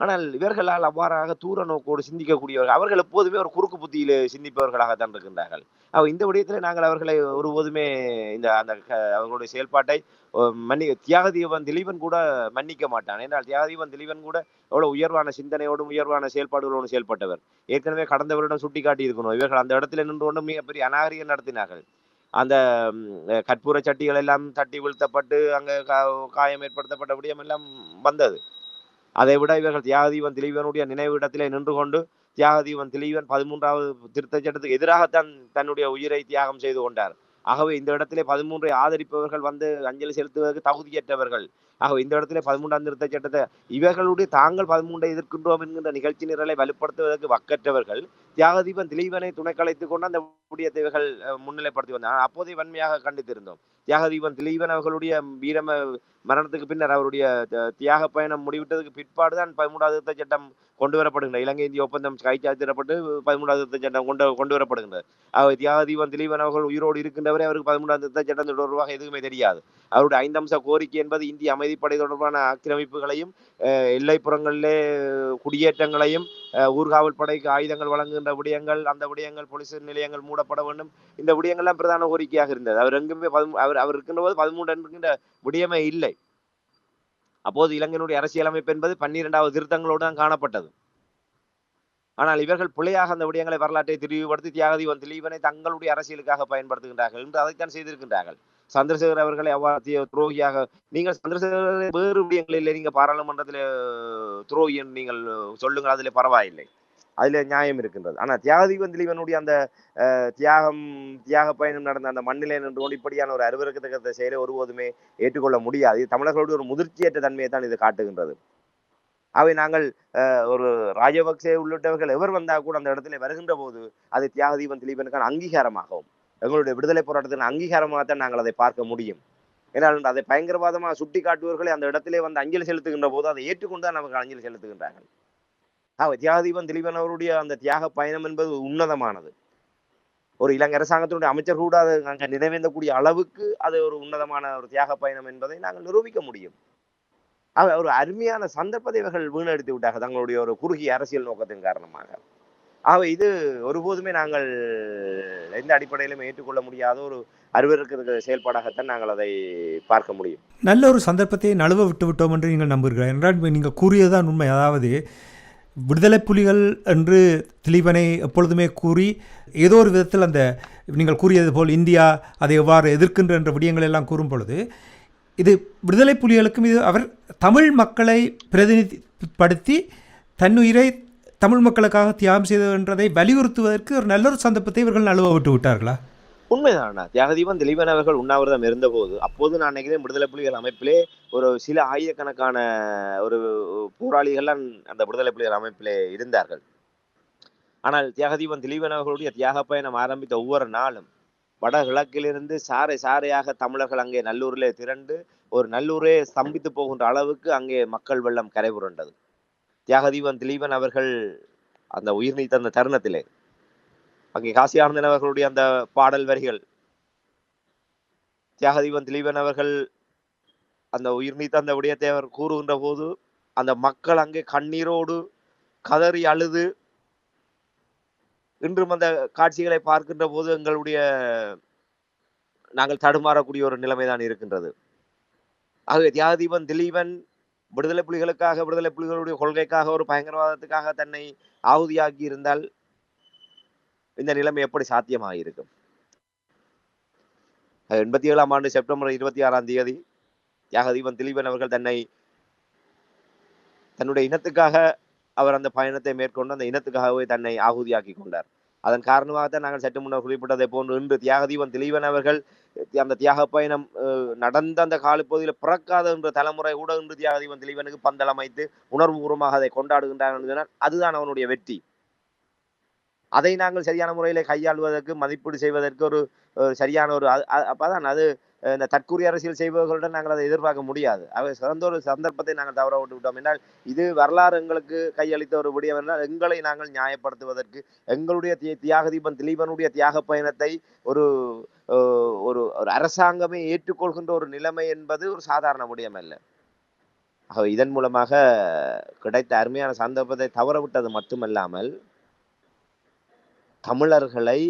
ஆனால் இவர்களால் அவ்வாறாக தூர நோக்கோடு சிந்திக்கக்கூடியவர்கள் அவர்கள் எப்போதுமே ஒரு குறுக்கு புத்தியிலே சிந்திப்பவர்களாகத்தான் இருக்கின்றார்கள். அவ இந்த விடயத்தில் நாங்கள் அவர்களை ஒருபோதுமே இந்த அந்த அவர்களுடைய செயல்பாட்டை மன்னி தியாகதீபன் திலீபன் கூட மன்னிக்க மாட்டான். ஏன்றால் தியாகதீபன் திலீபன் கூட எவ்வளவு உயர்வான சிந்தனையோடும் உயர்வான செயல்பாடுகளோடும் செயல்பட்டவர். ஏற்கனவே கடந்த வருடம் சுட்டி காட்டியிருக்கணும் இவர்கள் அந்த இடத்துல நின்று கொண்டு மிகப்பெரிய அநாகரிகம் நடத்தினார்கள். அந்த கற்பூர சட்டிகள் எல்லாம் தட்டி வீழ்த்தப்பட்டு அங்கே கா- காயம் ஏற்படுத்தப்பட்ட விடயம் எல்லாம் வந்தது. அதை விட இவர்கள் தியாகதீபன் திலீபனுடைய நினைவிடத்திலே நின்று கொண்டு தியாகதீபன் திலீபன் பதிமூன்றாவது திருத்த சட்டத்துக்கு எதிராகத்தான் தன்னுடைய உயிரை தியாகம் செய்து கொண்டார். ஆகவே இந்த இடத்திலே பதிமூன்றை ஆதரிப்பவர்கள் வந்து அஞ்சலி செலுத்துவதற்கு தகுதியற்றவர்கள். ஆகவே இந்த இடத்திலே பதிமூன்றாம் திருத்த சட்டத்தை இவர்களுடைய தாங்கள் பதிமூன்றை எதிர்க்கின்றோம் என்கின்ற நிகழ்ச்சி நிரலை வலுப்படுத்துவதற்கு வக்கற்றவர்கள் தியாகதீபன் திலீபனை துணை கலைத்துக் கொண்டு அந்த விடயத்தை இவர்கள் அஹ், முன்னிலைப்படுத்தி வந்தார். அப்போதே வன்மையாக கண்டித்திருந்தோம். தியாகதீபன் திலீபன் அவர்களுடைய வீரம மரணத்துக்கு பின்னர் அவருடைய தியாக பயணம் முடிவிட்டதுக்கு பிற்பாடுதான் பதிமூன்றாவது திருத்த சட்டம் கொண்டு வரப்படுகின்ற இலங்கை இந்திய ஒப்பந்தம் கைச்சாத்திடப்பட்டு பதிமூன்றாவது திருத்த சட்டம் கொண்டு கொண்டு வரப்படுகின்றது ஆகவே தியாகதீபன் திலீபன் அவர்கள் உயிரோடு இருக்கின்றவரை அவருக்கு பதிமூன்றாவது திருத்த சட்டம் தொடர்பாக எதுவுமே தெரியாது. அவருடைய ஐந்தம்ச கோரிக்கை என்பது இந்திய அமைதிப்படை தொடர்பான ஆக்கிரமிப்புகளையும் அஹ், எல்லைப்புறங்களிலே குடியேற்றங்களையும் ஊர்காவல் படைக்கு ஆயுதங்கள் வழங்குகின்ற விடயங்கள் அந்த விடயங்கள் போலீஸ் நிலையங்கள் மூடப்பட வேண்டும். இந்த விடயங்கள்லாம் பிரதான கோரிக்கையாக இருந்தது. அவர் எங்குமே அவர் அவர் இருக்கின்ற போது பதிமூன்று என்கின்ற விடயமே இல்லை. அப்போது இலங்கையினுடைய அரசியலமைப்பு என்பது பன்னிரெண்டாவது திருத்தங்களோடு தான் காணப்பட்டது. ஆனால் இவர்கள் பிழையாக அந்த விடயங்களை வரலாற்றை திரிவுபடுத்தி தியாகதீபன் திலீபனை தங்களுடைய அரசியலுக்காக பயன்படுத்துகின்றார்கள். என்று அதைத்தான் செய்திருக்கின்றார்கள். சந்திரசேகர் அவர்களை அவ்வாறு துரோகியாக நீங்கள் சந்திரசேகர் வேறு விடயங்களில் நீங்க பாராளுமன்றத்தில் துரோகி என்று நீங்கள் சொல்லுங்கள் அதுல பரவாயில்லை. அதுல நியாயம் இருக்கின்றது. ஆனா தியாகதீபன் திலீபனுடைய அந்த அஹ், தியாகம் தியாக பயணம் நடந்த அந்த மண்ணிலே நின்று கொண்டு இப்படியான ஒரு அருவருக்கத்தக்க செயலை ஒருபோதுமே ஏற்றுக்கொள்ள முடியாது. தமிழர்களுடைய ஒரு முதிர்ச்சியற்ற தன்மையை தான் இது காட்டுகின்றது. அவை நாங்கள் அஹ், ஒரு ராஜபக்சே உள்ளிட்டவர்கள் எவர் வந்தா கூட அந்த இடத்துல வருகின்ற போது அது தியாகதீபன் திலீபனுக்கான அங்கீகாரமாகவும் எங்களுடைய விடுதலை போராட்டத்தின் அங்கீகாரமாகத்தான் நாங்கள் அதை பார்க்க முடியும். ஏன்னால் அதை பயங்கரவாதமாக சுட்டி காட்டுவர்களை அந்த இடத்திலே வந்து அஞ்சலி செலுத்துகின்ற போது அதை ஏற்றுக்கொண்டு தான் நமக்கு அஞ்சலி செலுத்துகின்றார்கள். ஆக தியாகதீபன் திலீபன் அவருடைய அந்த தியாக பயணம் என்பது உன்னதமானது. ஒரு இலங்கை அரசாங்கத்தினுடைய அமைச்சர் கூட அது நாங்கள் நினைவேந்தக்கூடிய அளவுக்கு அது ஒரு உன்னதமான ஒரு தியாக பயணம் என்பதை நாங்கள் நிரூபிக்க முடியும். ஆக ஒரு அருமையான சந்தர்ப்பத்தை இவர்கள் வீணடித்து விட்டார்கள் தங்களுடைய ஒரு குறுகிய அரசியல் நோக்கத்தின் காரணமாக. ஆக இது ஒருபோதுமே நாங்கள் எந்த அடிப்படையிலும் ஏற்றுக்கொள்ள முடியாத ஒரு அருவருக்கிற செயல்பாடாகத்தான் நாங்கள் அதை பார்க்க முடியும்.
நல்ல ஒரு சந்தர்ப்பத்தை நழுவ விட்டு விட்டோம் என்று நீங்கள் நம்புகிறீர்கள். என்றால் நீங்கள் கூறியதுதான் உண்மை. அதாவது விடுதலை புலிகள் என்று திலீபனை எப்பொழுதுமே கூறி ஏதோ ஒரு விதத்தில் அந்த நீங்கள் கூறியது போல் இந்தியா அதை எவ்வாறு எதிர்க்கின்ற என்ற விடயங்கள் எல்லாம் கூறும் பொழுது இது விடுதலை புலிகளுக்கும் இது அவர் தமிழ் மக்களை பிரதிநிதிப்படுத்தி தன்னுயிரை தமிழ் மக்களுக்காக தியாகம் செய்தன்றதை வலியுறுத்துவதற்கு ஒரு நல்ல ஒரு சந்தர்ப்பத்தை இவர்கள் நழுவ விட்டு விட்டார்களா?
உண்மைதானா தியாகதீபன் திலீபன் அவர்கள் உண்ணாவிரதம் இருந்தபோது அப்போது நான் நினைக்கிறேன் விடுதலை புலிகள் அமைப்பிலே ஒரு சில ஆயிரக்கணக்கான ஒரு போராளிகள்லாம் அந்த விடுதலை புலிகள் அமைப்பிலே இருந்தார்கள். ஆனால் தியாகதீபன் திலீபன் அவர்களுடைய தியாக பயணம் ஆரம்பித்த ஒவ்வொரு நாளும் வடகிழக்கிலிருந்து சாறை சாறையாக தமிழர்கள் அங்கே நல்லூரிலே திரண்டு ஒரு நல்லூரே ஸ்தம்பித்து போகின்ற அளவுக்கு அங்கே மக்கள் வெள்ளம் கரை புரண்டது தியாகதீபன் திலீபன் அவர்கள் அந்த உயிர் நீத்த அந்த தருணத்திலே. அங்கே காசி ஆனந்தன் அவர்களுடைய அந்த பாடல் வரிகள். தியாகதீபன் திலீபன் அவர்கள் அந்த உயிர் நீத்த அந்த விடயத்தை அவர் கூறுகின்ற போது அந்த மக்கள் அங்கே கண்ணீரோடு கதறி அழுது இன்றும் அந்த காட்சிகளை பார்க்கின்ற போது எங்களுடைய நாங்கள் தடுமாறக்கூடிய ஒரு நிலைமைதான் இருக்கின்றது. ஆகவே தியாகதீபன் திலீபன் விடுதலை புலிகளுக்காக விடுதலை புலிகளுடைய கொள்கைக்காக ஒரு பயங்கரவாதத்துக்காக தன்னை ஆகுதியாகி இருந்தால் இந்த நிலைமை எப்படி சாத்தியமாக இருக்கும் எண்பத்தி ஏழாம் ஆண்டு செப்டம்பர் இருபத்தி ஆறாம் தேதி தியாகதீபன் திலீபன் அவர்கள் தன்னை தன்னுடைய இனத்துக்காக அவர் அந்த பயணத்தை மேற்கொண்டு அந்த இனத்துக்காகவே தன்னை ஆகுதியாக்கி கொண்டார். அதன் காரணமாகத்தான் நாங்கள் சற்று முன்னர் குறிப்பிட்டதை போன்று இன்று தியாகதீபன் திலீபன் அவர்கள் அந்த தியாக பயணம் நடந்த அந்த காலப்பகுதியில் பிறக்காத என்ற தலைமுறை கூட இன்று தியாகதீபன் திலீபனுக்கு பந்தல் அமைத்து உணர்வுபூர்வமாக அதை கொண்டாடுகின்றார்கள் சொன்னால் அதுதான் அவனுடைய வெற்றி. அதை நாங்கள் சரியான முறையிலே கையாள்வதற்கு மதிப்பீடு செய்வதற்கு ஒரு சரியான ஒரு அது- அது- அப்பதான் அது இந்த தற்கூறிய அரசியல் செய்பவர்களுடன் நாங்கள் அதை எதிர்பார்க்க முடியாது. அவை சிறந்த ஒரு சந்தர்ப்பத்தை நாங்கள் தவற விட்டு விட்டோம். என்றால் இது வரலாறு எங்களுக்கு கையளித்த ஒரு விடயம் என்றால் எங்களை நாங்கள் நியாயப்படுத்துவதற்கு எங்களுடைய தியாக தீபம் திலீபனுடைய தியாக பயணத்தை ஒரு ஒரு ஒரு அரசாங்கமே ஏற்றுக்கொள்கின்ற ஒரு நிலைமை என்பது ஒரு சாதாரண விடயம் அல்ல. ஆகவே இதன் மூலமாக கிடைத்த அருமையான சந்தர்ப்பத்தை தவற விட்டது மட்டுமல்லாமல் தமிழர்களை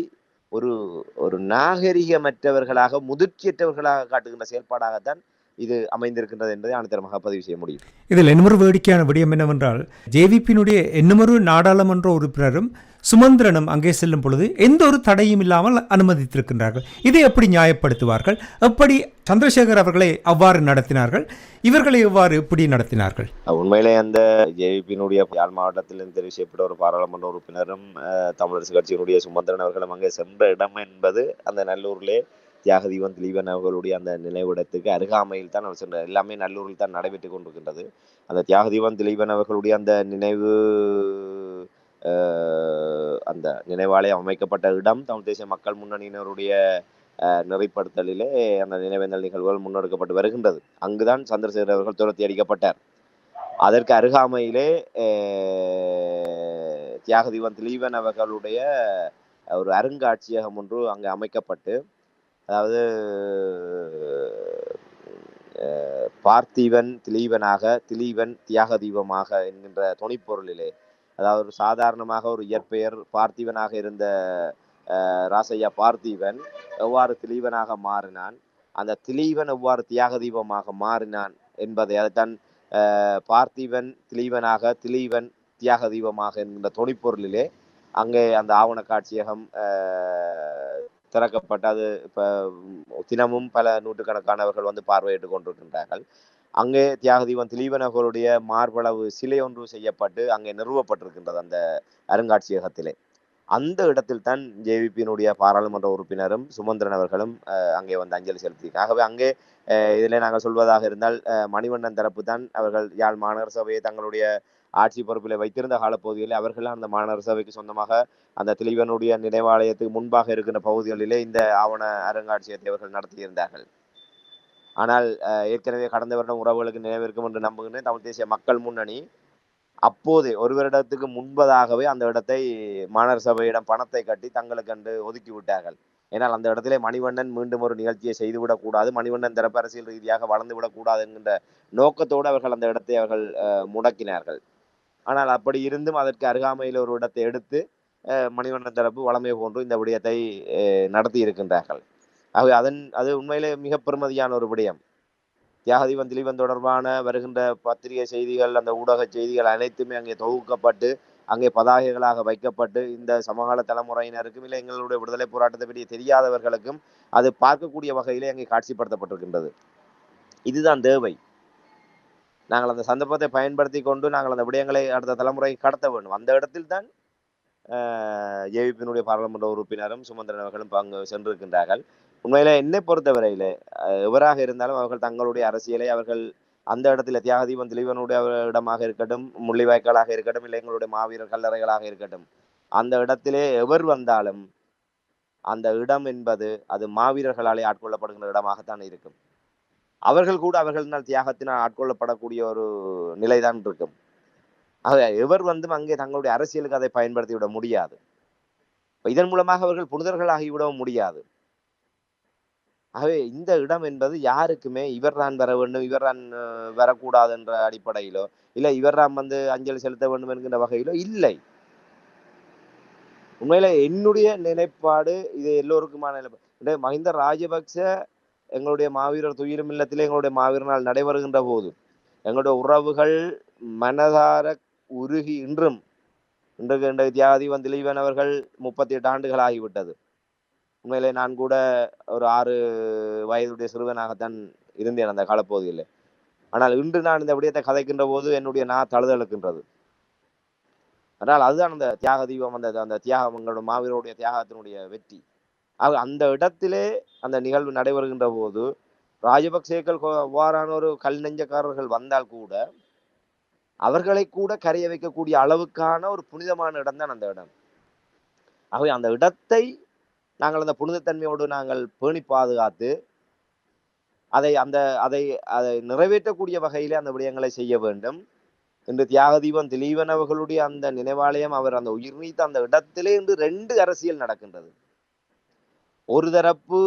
ஒரு ஒரு நாகரிகமற்றவர்களாக முதிர்ச்சியற்றவர்களாக காட்டுகின்ற செயல்பாடாகத்தான் இது அமைந்திருக்கின்றது என்பதை ஆணித்தரமாக பதிவு செய்ய முடியும்.
இதில் இன்னொரு வேடிக்கையான விடயம் என்னவென்றால் ஜேவிபியினுடைய இன்னமொரு நாடாளுமன்ற உறுப்பினரும் சுமந்திரனும் அங்கே செல்லும் பொழுது எந்த ஒரு தடையும் இல்லாமல் அனுமதித்திருக்கின்றார்கள். இதை எப்படி நியாயப்படுத்துவார்கள்? எப்படி சந்திரசேகர் அவர்களை அவ்வாறு நடத்தினார்கள்? இவர்களை எவ்வாறு எப்படி நடத்தினார்கள்?
உண்மையிலே அந்த ஜேவிபியினுடைய யாழ் மாவட்டத்திலிருந்து தெரிவு செய்யப்பட்ட ஒரு பாராளுமன்ற உறுப்பினரும் தமிழரசு கட்சியினுடைய சுமந்திரன் அவர்களும் அங்கே சென்ற இடம் என்பது அந்த நல்லூரிலே தியாகதீபன் திலீபன் அவர்களுடைய அந்த நினைவிடத்துக்கு அருகாமையில் தான் அவர் சென்றார். எல்லாமே நல்லூரில் தான் நடைபெற்றுக் கொண்டிருக்கின்றது. அந்த தியாக தியாகதீபன் திலீபன் அவர்களுடைய அந்த நினைவு அந்த நினைவாலயம் அமைக்கப்பட்ட இடம் தமிழ் தேசிய மக்கள் முன்னணியினருடைய அஹ், நெறிப்படுத்தலிலே அந்த நினைவேந்தல் நிகழ்வுகள் முன்னெடுக்கப்பட்டு வருகின்றது. அங்குதான் சந்திரசேகர் அவர்கள் துரத்தி அடிக்கப்பட்டார். அதற்கு அருகாமையிலே அஹ், தியாகதீபன் திலீபன் அவர்களுடைய ஒரு அருங்காட்சியகம் ஒன்று அங்கு அமைக்கப்பட்டு அதாவது அஹ், பார்த்தீவன் திலீபனாக திலீபன் தியாகதீபமாக என்கின்ற துணைப்பொருளிலே அதாவது ஒரு சாதாரணமாக ஒரு இயற்பெயர் பார்த்திவனாக இருந்த அஹ், ராசையா பார்த்தீவன் எவ்வாறு திலீபனாக மாறினான் அந்த திலீபன் எவ்வாறு தியாக தீபமாக மாறினான் என்பதை அதைத்தான் அஹ், திலீவனாக திலீபனாக திலீபன் தியாகதீபமாக என்கின்ற துணைப்பொருளிலே அங்கே அந்த ஆவண காட்சியகம் அஹ், திறக்கப்பட்டு அது இப்போ தினமும் பல நூற்றுக்கணக்கானவர்கள் வந்து பார்வையிட்டு கொண்டிருக்கின்றார்கள். அங்கே தியாகதீபன் திலீபன் அவர்களுடைய மார்பளவு சிலை ஒன்று செய்யப்பட்டு அங்கே நிறுவப்பட்டிருக்கின்றது அந்த அருங்காட்சியகத்திலே. அந்த இடத்தில் தான் ஜேவிபியினுடைய பாராளுமன்ற உறுப்பினரும் சுமந்திரன் அவர்களும் அங்கே வந்து அஞ்சலி செலுத்தி ஆகவே அங்கே இதில் நாங்கள் சொல்வதாக இருந்தால் மணிவண்ணன் தரப்பு தான் அவர்கள் யாழ் மாநகர சபையை தங்களுடைய ஆட்சி பொறுப்பில் வைத்திருந்த காலப்பகுதியில் அவர்கள் அந்த மாநகர சபைக்கு சொந்தமாக அந்த திலீபனுடைய நினைவாலயத்துக்கு முன்பாக இருக்கின்ற பகுதிகளிலே இந்த ஆவண அருங்காட்சியகத்தை அவர்கள் நடத்தியிருந்தார்கள். ஆனால் அஹ், ஏற்கனவே கடந்த வருடம் உறவுகளுக்கு நினைவிருக்கும் என்று நம்புகின்றேன். தமிழ் தேசிய மக்கள் முன்னணி அப்போதே ஒரு வருடத்துக்கு முன்பதாகவே அந்த இடத்தை மாநகர சபையிடம் பணத்தை கட்டி தங்களுக்கென்று ஒதுக்கி விட்டார்கள். ஏனால் அந்த இடத்திலே மணிவண்ணன் மீண்டும் ஒரு நிகழ்ச்சியை செய்துவிடக்கூடாது மணிவண்ணன் தரப்பு அரசியல் ரீதியாக வளர்ந்து விடக்கூடாது என்கின்ற நோக்கத்தோடு அவர்கள் அந்த இடத்தை அவர்கள் அஹ், முடக்கினார்கள். ஆனால் அப்படி இருந்தும் அதற்கு அருகாமையில் ஒரு இடத்தை எடுத்து அஹ், மணிவண்ணன் தரப்பு வளமை போன்று இந்த விடயத்தை நடத்தி இருக்கின்றார்கள். ஆகவே அதன் அது உண்மையிலே மிக பெருமதியான ஒரு விடயம். தியாகதீபன் திலீபன் தொடர்பான வருகின்ற பத்திரிகை செய்திகள் அந்த ஊடக செய்திகள் அனைத்துமே அங்கே தொகுக்கப்பட்டு அங்கே பதாகைகளாக வைக்கப்பட்டு இந்த சமகால தலைமுறையினருக்கும் இல்லை எங்களுடைய விடுதலை போராட்டத்தை பற்றி தெரியாதவர்களுக்கும் அது பார்க்கக்கூடிய வகையிலே அங்கே காட்சிப்படுத்தப்பட்டிருக்கின்றது. இதுதான் தேவை. நாங்கள் அந்த சந்தர்ப்பத்தை பயன்படுத்தி கொண்டு நாங்கள் அந்த விடயங்களை அடுத்த தலைமுறை கடத்த வேண்டும். அந்த இடத்தில் தான் ஜேவிபியினுடைய பாராளுமன்ற உறுப்பினரும் சுமந்திரன் அவர்களும் பங்கு சென்றிருக்கின்றார்கள். உண்மையில என்னை பொறுத்தவரையிலே எவராக இருந்தாலும் அவர்கள் தங்களுடைய அரசியலை அவர்கள் அந்த இடத்துல தியாகதீபன் திலீபனுடைய இடமாக இருக்கட்டும் முள்ளிவாய்க்காலாக இருக்கட்டும் இல்லை எங்களுடைய மாவீரர் கல்லறைகளாக இருக்கட்டும் அந்த இடத்திலே எவர் வந்தாலும் அந்த இடம் என்பது அது மாவீரர்களாலே ஆட்கொள்ளப்படுகின்ற இடமாகத்தான் இருக்கும். அவர்கள் கூட அவர்களினால் தியாகத்தினால் ஆட்கொள்ளப்படக்கூடிய ஒரு நிலைதான் இருக்கும். ஆக எவர் வந்து அங்கே தங்களுடைய அரசியலுக்கு அதை பயன்படுத்தி விட முடியாது இதன் மூலமாக அவர்கள் புனிதர்களாகிவிடவும் முடியாது. ஆகவே இந்த இடம் என்பது யாருக்குமே இவர் தான் வர வேண்டும் இவர் தான் வரக்கூடாது என்ற அடிப்படையிலோ இல்லை இவர்தான் வந்து அஞ்சலி செலுத்த வேண்டும் என்கின்ற வகையிலோ இல்லை. உண்மையில என்னுடைய நிலைப்பாடு இது எல்லோருக்குமான நிலைப்பாடு மஹிந்த ராஜபக்ச எங்களுடைய மாவீரர் துயிரும் இல்லத்திலே எங்களுடைய மாவீரர் நாள் நடைபெறுகின்ற போது எங்களுடைய உறவுகள் மனதார உருகி இன்றும் இன்றைக்கு இன்றைய தியாகதீபன் திலீபன் அவர்கள் முப்பத்தி எட்டு ஆண்டுகள் ஆகிவிட்டது. உண்மையிலே நான் கூட ஒரு ஆறு வயதுடைய சிறுவனாகத்தான் இருந்தேன் அந்த காலப்பகுதியில். ஆனால் இன்று நான் இந்த விடயத்தை கதைக்கின்ற போது என்னுடைய நா தழுதழுக்கின்றது. அதனால் அதுதான் அந்த தியாக தீபம் அந்த அந்த தியாகம் எங்களோட மாவீரருடைய தியாகத்தினுடைய வெற்றி. ஆக அந்த இடத்திலே அந்த நிகழ்வு நடைபெறுகின்ற போது ராஜபக்சேக்கள் அவ்வாறான ஒரு கல் நெஞ்சக்காரர்கள் வந்தால் கூட அவர்களை கூட கரைய வைக்கக்கூடிய அளவுக்கான ஒரு புனிதமான இடம் தான் அந்த இடம். ஆகவே அந்த இடத்தை நாங்கள் அந்த புனிதத்தன்மையோடு நாங்கள் பேணி பாதுகாத்து அதை அந்த அதை அதை நிறைவேற்றக்கூடிய வகையிலே அந்த விடயங்களை செய்ய வேண்டும். இன்று தியாகதீபன் திலீபன் அவர்களுடைய அந்த நினைவாலயம் அவர் அந்த உயிர் நீத்த அந்த இடத்திலே இன்று ரெண்டு அரசியல் நடக்கின்றது. ஒரு தரப்பு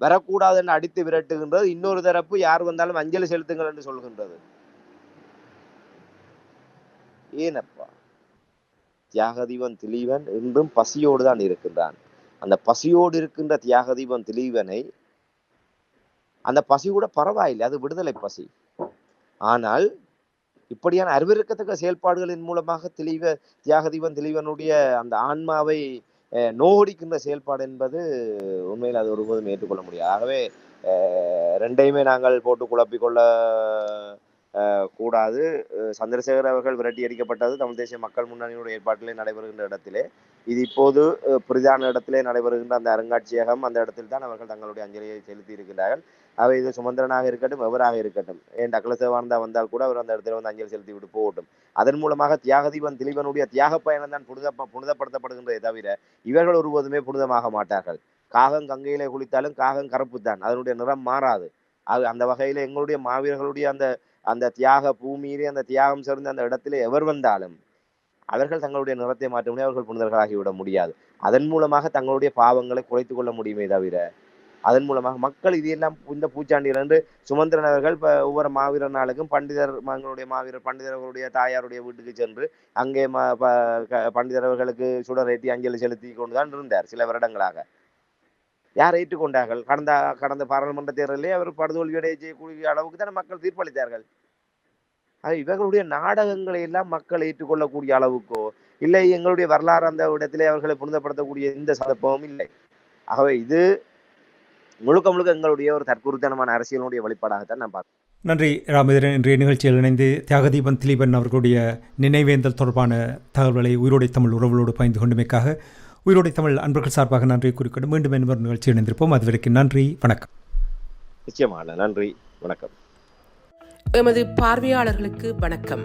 வரக்கூடாது என்று அடித்து விரட்டுகின்றது இன்னொரு தரப்பு யார் வந்தாலும் அஞ்சலி செலுத்துங்கள் என்று சொல்கின்றது. ஏனப்பா? தியாகதீபன் திலீவன் இன்றும் பசியோடு தான் இருக்கின்றான். அந்த பசியோடு இருக்கின்ற தியாகதீபன் திலீவனை அந்த பசி கூட பரவாயில்லை அது விடுதலை பசி. ஆனால் இப்படியான அறிவிருக்கத்தக்க செயல்பாடுகளின் மூலமாக தெளிவ தியாகதீபன் திலீவனுடைய அந்த ஆன்மாவை அஹ், நோகடிக்கின்ற செயல்பாடு என்பது உண்மையில் அது ஒருபோதும் ஏற்றுக்கொள்ள முடியாது. ஆகவே ரெண்டையுமே நாங்கள் போட்டு குழப்பிக்கொள்ள கூடாது. சந்திரசேகர் அவர்கள் விரட்டி அடிக்கப்பட்டது தமிழ் தேசிய மக்கள் முன்னணியினுடைய ஏற்பாட்டிலே நடைபெறுகின்ற இடத்திலே. இது இப்போது பிரதான இடத்திலே நடைபெறுகின்ற அந்த அருங்காட்சியகம் அந்த இடத்தில் தான் அவர்கள் தங்களுடைய அஞ்சலியை செலுத்தி இருக்கிறார்கள் அவை இது சுமந்திரனாக இருக்கட்டும் எவராக இருக்கட்டும். ஏன் டக்ள சிவானந்தா வந்தால் கூட அவர் அந்த இடத்துல வந்து அஞ்சலி செலுத்தி விட்டு போகட்டும். அதன் மூலமாக தியாகதீபன் திலீபனுடைய தியாக பயணம் தான் புனித புனிதப்படுத்தப்படுகின்றதே தவிர இவர்கள் ஒருபோதுமே புனிதமாக மாட்டார்கள். காகம் கங்கையிலே குளித்தாலும் காகம் கருப்பு தான் அதனுடைய நிறம் மாறாது. அது அந்த வகையில எங்களுடைய மாவீரர்களுடைய அந்த அந்த தியாக பூமியிலே அந்த தியாகம் சேர்ந்த அந்த இடத்திலே எவர் வந்தாலும் அவர்கள் தங்களுடைய நிறத்தை மாற்ற முடியாது அவர்கள் புனிதர்களாகி விட முடியாது. அதன் மூலமாக தங்களுடைய பாவங்களை குறைத்துக் கொள்ள முடியுமே தவிர அதன் மூலமாக மக்கள் இது எல்லாம் இந்த பூச்சாண்டியில் என்று சுமந்திரன் அவர்கள் இப்போ ஒவ்வொரு மாவீரர் நாளுக்கும் பண்டிதர் மங்களுடைய மாவீரர் பண்டிதர்களுடைய தாயாருடைய வீட்டுக்கு சென்று அங்கே ம ப க- பண்டிதர் அவர்களுக்கு சுடரேற்றி அஞ்சலி செலுத்தி கொண்டுதான் இருந்தார் சில வருடங்களாக. யார் ஏற்றுக்கொண்டார்கள்? கடந்த கடந்த பாராளுமன்ற தேர்தலிலே அவர் படுதோல்வியடைய செய்யக்கூடிய அளவுக்கு தான் மக்கள் தீர்ப்பளித்தார்கள். அது இவர்களுடைய நாடகங்களை எல்லாம் மக்கள் ஏற்றுக்கொள்ளக்கூடிய அளவுக்கோ இல்லை எங்களுடைய வரலாறு அந்த இடத்திலே அவர்களை புனிதப்படுத்தக்கூடிய எந்த சந்தர்ப்பமும் இல்லை. ஆகவே இது முழுக்க முழுக்க எங்களுடைய ஒரு தற்குறித்தனமான அரசியலுடைய வெளிப்பாடாகத்தான் நான் பார்க்கிறேன்.
நன்றி ராமேந்திரன். இன்றைய நிகழ்ச்சியில் இணைந்து தியாகதீபன் திலீபன் அவர்களுடைய நினைவேந்தல் தொடர்பான தகவல்களை உயிரோடை தமிழ் உறவுகளோடு பகிர்ந்து கொண்டமைக்காக உயிரோடை தமிழ் அன்பர்கள் சார்பாக நன்றி குறிக்கொண்டு மீண்டும் என்பவர் நிகழ்ச்சி இணைந்திருப்போம். அதுவரைக்கும் நன்றி வணக்கம்.
நிச்சயமாக நன்றி வணக்கம்.
எமது பார்வையாளர்களுக்கு வணக்கம்.